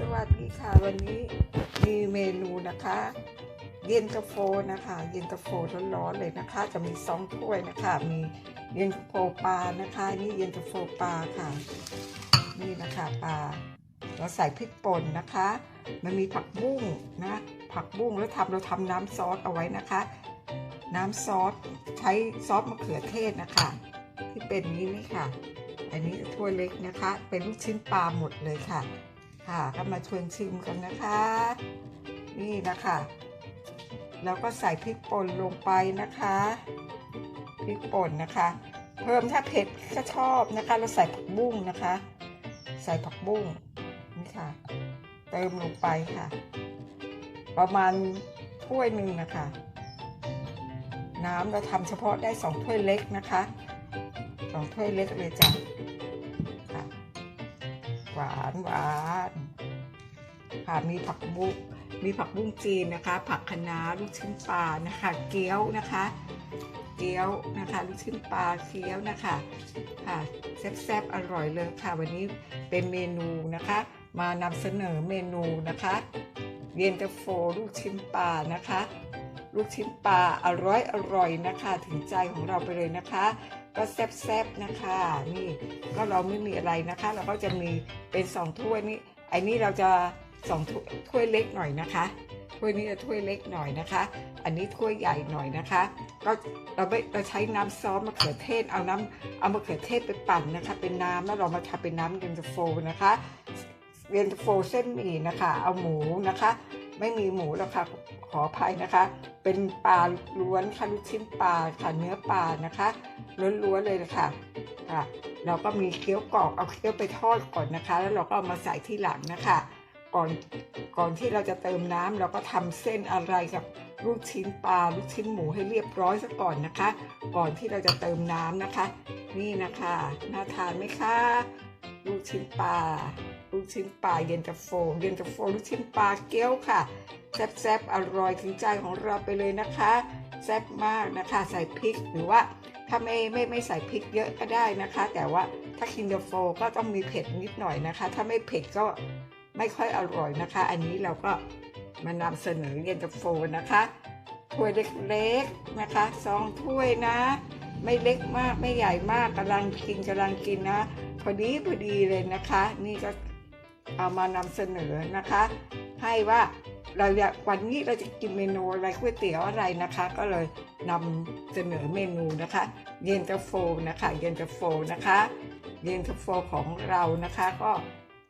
สวัสดีค่ะวันนี้มีเมนูนะคะ เย็นตาโฟนะคะ เย็นตาโฟร้อนๆเลยนะคะ จะมีสองถ้วยนะคะ มีเย็นตาโฟปลานะคะ นี่เย็นตาโฟปลาค่ะ นี่นะคะปลาเราใส่พริกป่นนะคะ มันมีผักบุ้งนะ ผักบุ้งแล้วทำเราทำน้ำซอสเอาไว้นะคะ น้ำซอสใช้ซอสมะเขือเทศนะคะ ที่เป็นนี้นี่ค่ะ อันนี้ถ้วยเล็กนะคะ เป็นลูกชิ้นปลาหมดเลยค่ะ ค่ะ ก็มาชวนชิมกันนะคะ นี่นะคะแล้วก็ใส่พริกป่นลงไปนะคะพริกป่นนะคะ เพิ่มถ้าเผ็ดก็ชอบนะคะ เราใส่ผักบุ้งนะคะ ใส่ผักบุ้งนี่ค่ะ เติมลงไปค่ะ ประมาณถ้วยหนึ่งนะคะ น้ำเราทำเฉพาะได้สองถ้วยเล็กนะคะสองถ้วยเล็กเลยจ้ะค่ะหวานหวาน ค่ะ มีผักบุ้งมีผักบุ้งจีนนะคะ ผักคะน้าลูกชิ้นปลานะคะ เกี๊ยวนะคะ เกี๊ยวนะคะ ลูกชิ้นปลาเกี๊ยวนะคะค่ะแซ่บๆอร่อยเลยค่ะ วันนี้เป็นเมนูนะคะ มานำเสนอเมนูนะคะเย็นตาโฟลูกชิ้นปลานะคะ ลูกชิ้นปลาอร่อยอร่อยนะคะ ถึงใจของเราไปเลยนะคะ ก็แซ่บๆนะคะ นี่ก็เราไม่มีอะไรนะคะ เราก็จะมีเป็นสองถ้วยนี่ไอ้นี่เราจะ สองถ้วยเล็กหน่อยนะคะถ้วยนี้จะถ้วยเล็กหน่อยนะคะ อันนี้ถ้วยใหญ่หน่อยนะคะ ก็เราไม่เราใช้น้ำซอสมะเขือเทศ เอาน้ำเอามะเขือเทศไปปั่นนะคะ เป็นน้ำแล้วเรามาทำเป็นน้ำเย็นตาโฟนะคะเย็นตาโฟเส้นหมี่นะคะ เอาหมูนะคะ ไม่มีหมูแล้วค่ะขออภัยนะคะ เป็นปลาล้วนค่ะลูกชิ้นปลาค่ะเนื้อปลานะคะล้วนๆเลยนะคะค่ะ เราก็มีเกี๊ยวกรอบเอาเกี๊ยวไปทอดก่อนนะคะ แล้วเราก็เอามาใส่ที่หลังนะคะ ก่อนก่อนที่เราจะเติมน้ำเราก็ทำเส้นอะไรกับลูกชิ้นปลาลูกชิ้นหมูให้เรียบร้อยซะก่อนนะคะ ก่อนที่เราจะเติมน้ำนะคะ นี่นะคะน่าทานไหมคะลูกชิ้นปลาลูกชิ้นปลาเย็นตาโฟเย็นตาโฟลูกชิ้นปลาเกี๊ยวค่ะแซ่บๆอร่อยถึงใจของเราไปเลยนะคะแซ่บมากนะคะใส่พริกหรือว่าถ้าไม่ไม่ไม่ใส่พริกเยอะก็ได้นะคะ แต่ว่าถ้าคินเดอร์โฟก็ต้องมีเผ็ดนิดหน่อยนะคะ ถ้าไม่เผ็ดก็ ไม่ค่อยอร่อยนะคะ อันนี้เราก็มานำเสนอเย็นตาโฟนะคะถ้วยเล็กๆนะคะสองถ้วยนะ ไม่เล็กมากไม่ใหญ่มากกำลังกินกำลังกินนะพอดีพอดีเลยนะคะ นี่ก็เอามานำเสนอนะคะ ให้ว่าเราอยากวันนี้เราจะกินเมนูอะไรก๋วยเตี๋ยวอะไรนะคะ ก็เลยนำเสนอเมนูนะคะ เย็นตาโฟนะคะ เย็นตาโฟนะคะ เย็นตาโฟของเรานะคะก็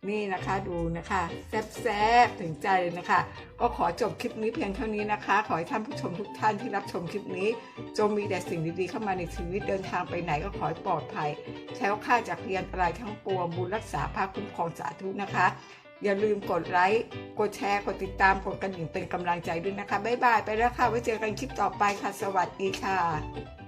นี่นะคะดูนะคะแซ่บๆถึงใจเลยนะคะ ก็ขอจบคลิปนี้เพียงเท่านี้นะคะ ขอให้ท่านผู้ชมทุกท่านที่รับชมคลิปนี้ จงมีแต่สิ่งดีๆเข้ามาในชีวิตเดินทางไปไหนก็ขอให้ปลอดภัยแคล้วคลาจากเพียนอะไรทั้งปวงบุญรักษาภาคคุ้มครองสาธุนะคะ อย่าลืมกดไลค์กดแชร์กดติดตามกดกระดิ่งเป็นกำลังใจด้วยนะคะบ๊ายบายไปแล้วค่ะไว้เจอกันคลิปต่อไปค่ะ สวัสดีค่ะ